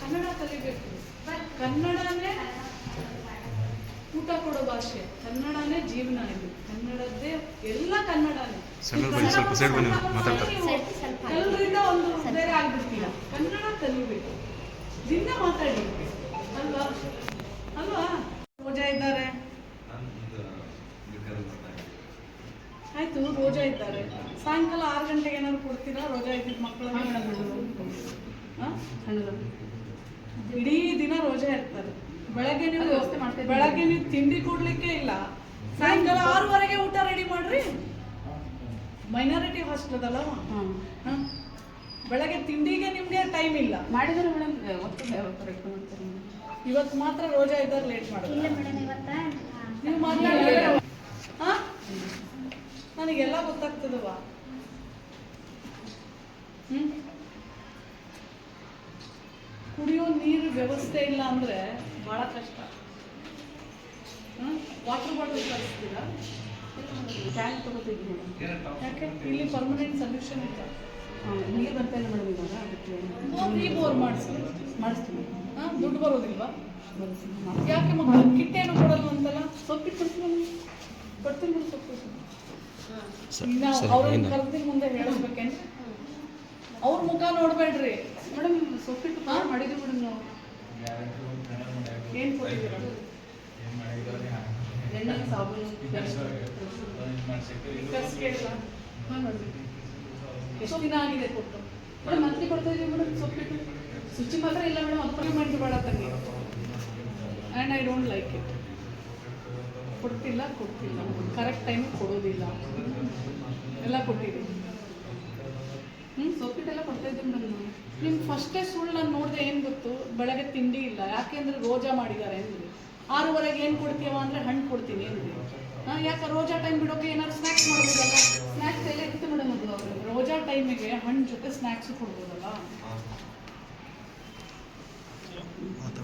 ಕನ್ನಡ ಕಲಿಬೇಕು. ಕನ್ನಡನೇ ಊಟ ಕೊಡೋ ಭಾಷೆ. ಕನ್ನಡನೇ ಜೀವನ ಇದು ಕನ್ನಡದ್ದೇ ಎಲ್ಲ ಕನ್ನಡನೇ ಸೈಡ್ ಸ್ವಲ್ಪ ಸೈಡ್ ಬನ್ನಿ, ಮಾತಾಡ್ತಾರೆ. ಎಲ್ಲರಿಂದ ಒಂದು ಬೇರೆ ಆಗ್ಬಿಡ್ತೀರ? ಕನ್ನಡ ಕಲಿಬೇಕು. ದಿನ ಮಾತಾಡಿ ಅಲ್ವಾ? ಅಲ್ವಾ? ರೋಜಾ ಇದ್ದಾರೆ. ಆಯ್ತು ರೋಜಾ ಇದ್ದಾರೆ. ಸಾಯಂಕಾಲ ಆರು ಗಂಟೆಗೆ ಏನಾದ್ರು ಕೊಡ್ತೀರಾ? ರೋಜಾ ಇದ್ದಿದ್ದ ಮಕ್ಕಳು ಇಡೀ ದಿನ ರೋಜಾ ಇರ್ತಾರೆ ಬೆಳಗ್ಗೆ ನೀವು ವ್ಯವಸ್ಥೆ ಮಾಡ್ತೀವಿ ಬೆಳಗ್ಗೆ ನೀವು ತಿಂಡಿ ಕೊಡ್ಲಿಕ್ಕೆ ಇಲ್ಲ. ಸಾಯಂಕಾಲ ಆರೂವರೆಗೆ ಊಟ ರೆಡಿ ಮಾಡ್ರಿ. ಮೈನಾರಿಟಿ ಹಾಸ್ಟೆಲ್ ಅದಲ್ಲ ಹ? ಬೆಳಗ್ಗೆ ತಿಂಡಿಗೆ ನಿಮ್ಗೆ ಟೈಮ್ ಇಲ್ಲ. ಮಾಡಿದ್ರೆ ಮೇಡಮ್ ಇವತ್ತು ಮಾತ್ರ ರೋಜಾ ಇದ್ದಾರೆ ಲೇಟ್ ಇಲ್ಲ ಮಾಡಿಲ್ಲ ನೀವು ಮಾತಾಡಿದ್ರೆ ನನಗೆಲ್ಲ ಗೊತ್ತಾಗ್ತದವಾ ಹ್ಮ್? ನೀರು ವ್ಯವಸ್ಥೆ ಇಲ್ಲ ಅಂದ್ರೆ ಬಹಳ ಕಷ್ಟ. ವಾಟರ್ ಬಾಟಲ್ ತರಿಸ್ತೀರಾ ಟ್ಯಾಂಕ್ ತಗೋತಿದ್ವಿ ಮೇಡಮ್. ಯಾಕೆ? ಇಲ್ಲಿ ಪರ್ಮನೆಂಟ್ ಸೊಲ್ಯೂಷನ್ ಇಲ್ಲ. ನೀರು ಬರ್ತಾ ಇಲ್ಲ ಮೇಡಮ್ ಇವಾಗ ಅದಕ್ಕೆ ಫ್ರೀ ಬೋರ್ ಮಾಡಿಸಿ ಮಾಡಿಸ್ತೀನಿ. ಹಾಂ ದುಡ್ಡು ಬರೋದಿಲ್ವಾ? ಯಾಕೆ ಮಕ್ಕಳು ಕಿಟ್ಟೇನು ಕೊಡಲ್ಲ ಅಂತಲ್ಲ? ಸೊಪ್ಪಿಟ್ಟು ಕೊಡ್ತೀನಿ ಕೊಡ್ತೀನಿ ನೋಡಿ ಸೊಪ್ಪು. ಇನ್ನ ಅವ್ರನ್ನ ಕರೆದಿ ಕರ್ದಿನ ಮುಂದೆ ಹೇಳಬೇಕೇನ್ರಿ ಅವ್ರ ಮುಖ ನೋಡ್ಬೇಡ್ರಿ. ಮೇಡಮ್ ಸೊಪ್ಪಿಟ್ಟು ಹಾ? ಮಾಡಿದ್ವಿ ಮೇಡಮ್ ನಾವು. ಏನ್ ಕೊಟ್ಟಿದ್ದೀರ? ಎಣ್ಣೆ, ಸಾಬೂನು ಹಾಂ ಮೇಡಮ್ ಎಷ್ಟು ದಿನ ಆಗಿದೆ ಕೊಟ್ಟು? ಮೇಡಮ್, ಮಂತ್ಲಿ ಕೊಡ್ತಾ ಇದೀವಿ ಮೇಡಮ್ ಸೊಪ್ಪಿಟ್ಟು ಶುಚಿ ಮಾತ್ರ ಇಲ್ಲ ಮೇಡಮ್ ಇಂಪ್ರೂವ್ಮೆಂಟ್ ಬೇಡ ತಂಗಿ and I don't like it ಕೊಡ್ತಿಲ್ಲ ಕೊಡ್ತಿಲ್ಲ ಕರೆಕ್ಟ್ ಟೈಮಿಗೆ ಕೊಡೋದಿಲ್ಲ. ಎಲ್ಲ ಕೊಟ್ಟಿದ್ದೀನಿ ಹ್ಞೂ ಸೊಪ್ಪಿಟ್ಟೆಲ್ಲ ಕೊಡ್ತಾ ಇದ್ದೀವಿ ಮೇಡಮ್ ನಾವು ನಿಮ್ ಫಸ್ಟೇ ಸುಳ್ಳು ನಾನು ನೋಡಿದೆ ಏನು ಗೊತ್ತು? ಬೆಳಗ್ಗೆ ತಿಂಡಿ ಇಲ್ಲ. ಯಾಕೆಂದ್ರೆ ರೋಜಾ ಮಾಡಿದ್ದಾರೆ ಅಂದ್ರಿ. ಆರೂವರೆಗೆ ಏನು ಕೊಡ್ತೀವ ಅಂದ್ರೆ ಹಣ್ಣು ಕೊಡ್ತೀನಿ ಅಂದ್ರಿ. ಹಾಂ ಯಾಕೆ ರೋಜಾ ಟೈಮ್ ಬಿಡೋಕೆ ಏನಾದ್ರು ಸ್ನ್ಯಾಕ್ಸ್ ಮಾಡ್ಬೋದಲ್ಲ? ಸ್ನಾಕ್ಸ್ ಎಲ್ಲ ಇತ್ತು ಮೇಡಮ್ ಅದು ಅವರು. ರೋಜಾ ಟೈಮಿಗೆ ಹಣ್ಣು ಜೊತೆ ಸ್ನ್ಯಾಕ್ಸ್ ಕೊಡ್ಬೋದಲ್ಲ?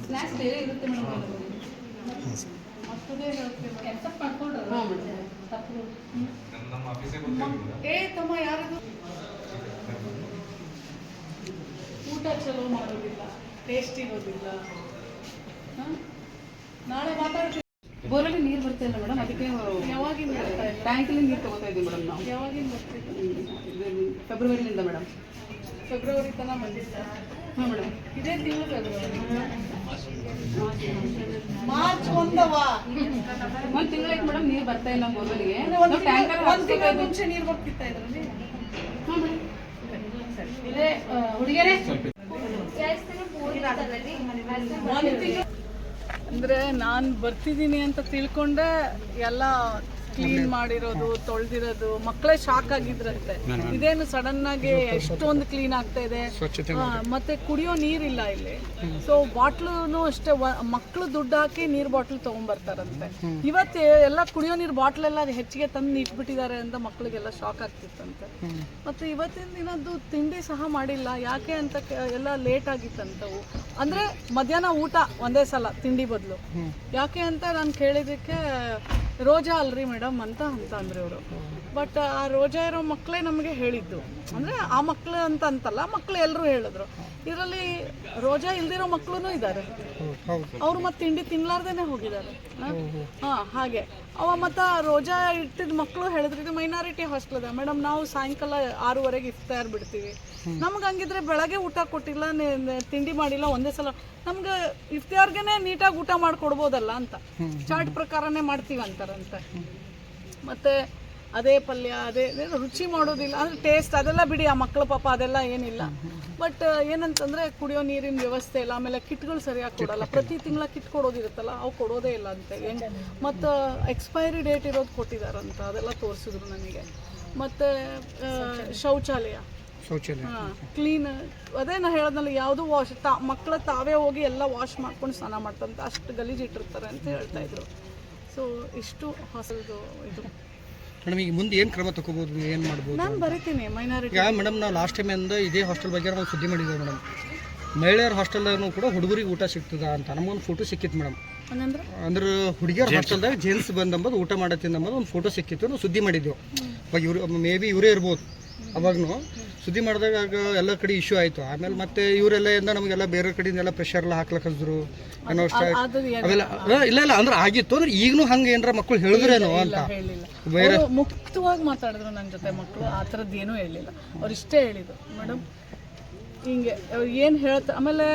ಸ್ನಾಕ್ಸ್ ಬೇರೆ ಇರುತ್ತೆ ಮೇಡಮ್ ಅದು. ಕೆಲಸ ಹಾಂ ಮೇಡಮ್ ತಪ್ಪು. ಏ ತಮ್ಮ ಯಾರಿದು? ಊಟ ಚಲೋ ಮಾಡೋದಿಲ್ಲ ಟೇಸ್ಟ್ ಇರೋದಿಲ್ಲ. ಹ? ನಾಳೆ ಮಾತಾಡ್ತೀವಿ. ಬೋರಲ್ಲಿ ನೀರು ಬರ್ತಾ ಇಲ್ಲ ಮೇಡಮ್ ಅದಕ್ಕೆ ಯಾವಾಗಿಂದ ಟ್ಯಾಂಕಲ್ಲಿ ನೀರು ತಗೋತಾ ಇದ್ದೀವಿ ಮೇಡಮ್ ನಾವು. ಯಾವಾಗಿಂದ ಇದು ಫೆಬ್ರವರಿಲಿಂದ ಮೇಡಮ್ ಫೆಬ್ರವರಿ ತನಕ ಬಂದಿದ್ದ? ಹಾಂ ಮೇಡಮ್ ಇದೇ ತಿಂಗಳು ಫೆಬ್ರವರಿ ಮಾರ್ಚ್ ಒಂದವ? ಒಂದು ತಿಂಗಳಾಯ್ತು ಮೇಡಮ್ ನೀರು ಬರ್ತಾ ಇಲ್ಲ ಬೋರ್ವೆಲ್ಗೆ ಒಂದು ಟ್ಯಾಂಕರ್ ಒಂದು ತಿಂಗಳ ಮುಂಚೆ ನೀರು ಬರ್ತಿತ್ತ ಇದ್ರಲ್ಲಿ? ಹಾಂ ಮೇಡಮ್ ಇದೇ ಹುಡುಗಿಯರೇ? ಅಂದ್ರೆ ನಾನು ಬರ್ತಿದ್ದೀನಿ ಅಂತ ತಿಳ್ಕೊಂಡೆ ಎಲ್ಲ ಕ್ಲೀನ್ ಮಾಡಿರೋದು ತೊಳೆದಿರೋದು ಮಕ್ಕಳೇ ಶಾಕ್ ಆಗಿದ್ರಂತೆ. ಇದೇನು ಸಡನ್ ಆಗಿ ಎಷ್ಟೊಂದು ಕ್ಲೀನ್ ಆಗ್ತಾ ಇದೆ. ಮತ್ತೆ ಕುಡಿಯೋ ನೀರಿಲ್ಲ ಇಲ್ಲಿ. ಸೊ ಬಾಟ್ಲು ಅಷ್ಟೇ ಮಕ್ಕಳು ದುಡ್ಡು ಹಾಕಿ ನೀರ್ ಬಾಟ್ಲ್ ತಗೊಂಡ್ಬರ್ತಾರಂತೆ ಇವತ್ತು ಎಲ್ಲ ಕುಡಿಯೋ ನೀರು ಬಾಟ್ಲ್ ಎಲ್ಲ ಹೆಚ್ಚಿಗೆ ತಂದು ಇಟ್ಬಿಟ್ಟಿದ್ದಾರೆ ಅಂತ ಮಕ್ಕಳಿಗೆಲ್ಲ ಶಾಕ್ ಆಗ್ತಿತ್ತಂತೆ. ಮತ್ತೆ ಇವತ್ತಿನ ದಿನದ್ದು ತಿಂಡಿ ಸಹ ಮಾಡಿಲ್ಲ. ಯಾಕೆ ಅಂತ ಎಲ್ಲ ಲೇಟ್ ಆಗಿತ್ತಂತವು ಅಂದ್ರೆ ಮಧ್ಯಾಹ್ನ ಊಟ ಒಂದೇ ಸಲ ತಿಂಡಿ ಬದಲು. ಯಾಕೆ ಅಂತ ನಾನು ಕೇಳಿದ್ದಕ್ಕೆ ರೋಜಾ ಅಲ್ರಿ ಮೇಡಮ್ ಅಂತ ಅಂತ ಅಂದ್ರೆ ಅವರು. ಬಟ್ ಆ ರೋಜಾ ಇರೋ ಮಕ್ಕಳೇ ನಮಗೆ ಹೇಳಿದ್ದು. ಅಂದ್ರೆ ಆ ಮಕ್ಕಳು ಅಂತ ಅಂತಲ್ಲ ಮಕ್ಳು ಎಲ್ಲರೂ ಹೇಳಿದ್ರು. ಇದರಲ್ಲಿ ರೋಜಾ ಇಲ್ದಿರೋ ಮಕ್ಕಳು ಇದ್ದಾರೆ ಅವ್ರು ಮತ್ತೆ ತಿಂಡಿ ತಿನ್ಲಾರ್ದೇನೆ ಹೋಗಿದ್ದಾರೆ ಹಾ? ಹಾಗೆ. ಅವ ಮತ್ತ ರೋಜಾ ಇಟ್ಟಿದ ಮಕ್ಕಳು ಹೇಳಿದ್ರು ಇದು ಮೈನಾರಿಟಿ ಹಾಸ್ಟೆಲ್ ಅದ. ಮೇಡಮ್ ನಾವು ಸಾಯಂಕಾಲ ಆರೂವರೆಗೆ ಇಫ್ತಾರ್ ಬಿಡ್ತೀವಿ. ನಮ್ಗೆ ಹಂಗಿದ್ರೆ ಬೆಳಗ್ಗೆ ಊಟ ಕೊಟ್ಟಿಲ್ಲ ತಿಂಡಿ ಮಾಡಿಲ್ಲ ಒಂದೇ ಸಲ. ನಮ್ಗೆ ಇಫ್ತಿಯವ್ರಿಗೆ ನೀಟಾಗಿ ಊಟ ಮಾಡ್ಕೊಡ್ಬೋದಲ್ಲ ಅಂತ. ಚಾರ್ಟ್ ಪ್ರಕಾರನೇ ಮಾಡ್ತೀವಿ ಅಂತಾರಂತೆ ಮತ್ತೆ ಅದೇ ಪಲ್ಯ ಅದೇ ರುಚಿ ಮಾಡೋದಿಲ್ಲ ಅಂದ್ರೆ ಟೇಸ್ಟ್ ಅದೆಲ್ಲ ಬಿಡಿ ಆ ಮಕ್ಕಳ ಪಾಪ ಅದೆಲ್ಲ ಏನಿಲ್ಲ. ಬಟ್ ಏನಂತಂದ್ರೆ ಕುಡಿಯೋ ನೀರಿನ ವ್ಯವಸ್ಥೆ ಇಲ್ಲ ಆಮೇಲೆ ಕಿಟ್ಗಳು ಸರಿಯಾಗಿ ಕೊಡಲ್ಲ. ಪ್ರತಿ ತಿಂಗಳ ಕಿಟ್ ಕೊಡೋದಿರುತ್ತಲ್ಲ ಅವು ಕೊಡೋದೇ ಇಲ್ಲ ಅಂತ ಹೆಂಗೆ ಮತ್ತು ಎಕ್ಸ್ಪೈರಿ ಡೇಟ್ ಇರೋದು ಕೊಟ್ಟಿದ್ದಾರಂತ ಅದೆಲ್ಲ ತೋರಿಸಿದ್ರು ನನಗೆ. ಮತ್ತು ಶೌಚಾಲಯ. ಶೌಚಾಲಯ. ಕ್ಲೀನ್ ಅದೇ ನಾ ಹೇಳೋದ್ನಲ್ಲ ಯಾವುದು ವಾಶ್ ತಾ ಮಕ್ಕಳು ತಾವೇ ಹೋಗಿ ಎಲ್ಲ ವಾಶ್ ಮಾಡ್ಕೊಂಡು ಸ್ನಾನ ಮಾಡ್ತಂತ ಅಷ್ಟು ಗಲೀಜು ಇಟ್ಟಿರ್ತಾರೆ ಅಂತ ಹೇಳ್ತಾ ಇದ್ರು. ಸೊ ಇಷ್ಟು ಹೊಸದು ಇದು. ಮೇಡಮ್ ಈಗ ಮುಂದೆ ಏನು ಕ್ರಮ ತಗೋಬೋದು ಏನು ಮಾಡ್ಬೋದು? ನಾನು ಬರಿತೀನಿ ಮೈನಾರಿಟಿ ಈಗ ಮೇಡಮ್ ನಾವು ಲಾಸ್ಟ್ ಟೈಮಿಂದ ಇದೇ ಹಾಸ್ಟೆಲ್ ಬಗ್ಗೆ ನಾವು ಸುದ್ದಿ ಮಾಡಿದ್ದೇವೆ ಮೇಡಮ್. ಮಹಿಳೆಯರ ಹಾಸ್ಟೆಲ್ದಾಗೂ ಕೂಡ ಹುಡುಗರಿಗೆ ಊಟ ಸಿಗ್ತದ ಅಂತ. ನಮಗೊಂದು ಫೋಟೋ ಸಿಕ್ಕಿತ್ತು ಮೇಡಮ್. ಅಂದ್ರೆ ಹುಡುಗಿಯರ ಹಾಸ್ಟೆಲ್ದಾಗ ಜೇನ್ಸ್ ಬಂದಂಬದು ಊಟ ಮಾಡತ್ತಿಂದ ಅಂಬದು ಒಂದು ಫೋಟೋ ಸಿಕ್ಕಿತ್ತು ನಾವು ಸುದ್ದಿ ಮಾಡಿದ್ದೆವು ಅವಾಗ ಇವ್ರು ಮೇ ಬಿ ಇವರೇ ಇರ್ಬೋದು. ಅವಾಗೂ ಸುದ್ದಿ ಮಾಡಿದಾಗ ಆಗ ಎಲ್ಲ ಕಡೆ ಇಶ್ಯೂ ಆಯಿತು. ಆಮೇಲೆ ಮತ್ತೆ ಇವರೆಲ್ಲ ಇಂದ ನಮಗೆಲ್ಲ ಬೇರೆ ಕಡೆಯಿಂದ ಎಲ್ಲ ಪ್ರೆಷರ್ ಎಲ್ಲ ಹಾಕ್ಲಕ್ಕೆ ಹಚ್ಚಿದ್ರು ಅನ್ನೋ ಅವೆಲ್ಲ ಇಲ್ಲ ಇಲ್ಲ ಅಂದ್ರೆ ಆಗಿತ್ತು. ಅಂದ್ರೆ ಈಗಲೂ ಹಂಗೆ ಏನರ ಮಕ್ಕಳು ಹೇಳಿದ್ರೇನೋ ಅಂತ. ಬೇರೆ ಮುಕ್ತವಾಗಿ ಮಾತಾಡಿದ್ರು ನನ್ನ ಜೊತೆ ಮಕ್ಕಳು ಆ ಥರದ್ದು ಏನೂ ಹೇಳಿಲ್ಲ. ಅವ್ರು ಇಷ್ಟೇ ಹೇಳಿದ್ರು ಮೇಡಮ್ ಹಿಂಗೆ ಏನು ಹೇಳ್ತಾರೆ ಆಮೇಲೆ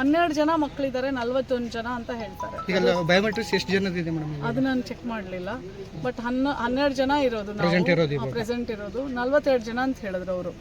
ಹನ್ನೆರಡು ಜನ ಮಕ್ಕಳಿದ್ದಾರೆ ನಲ್ವತ್ತೊಂದು ಜನ ಅಂತ ಹೇಳ್ತಾರೆ. ಬಯೋಮೆಟ್ರಿಕ್ಸ್ ಎಷ್ಟು ಜನದಿದೆ ಮೇಡಮ್ ಅದು ನಾನು ಚೆಕ್ ಮಾಡಲಿಲ್ಲ ಬಟ್ ಹನ್ನ ಹನ್ನೆರಡು ಜನ ಇರೋದು ಪ್ರೆಸೆಂಟ್ ಇರೋದು. ನಲ್ವತ್ತೆರಡು ಜನ ಅಂತ ಹೇಳಿದ್ರು ಅವರು.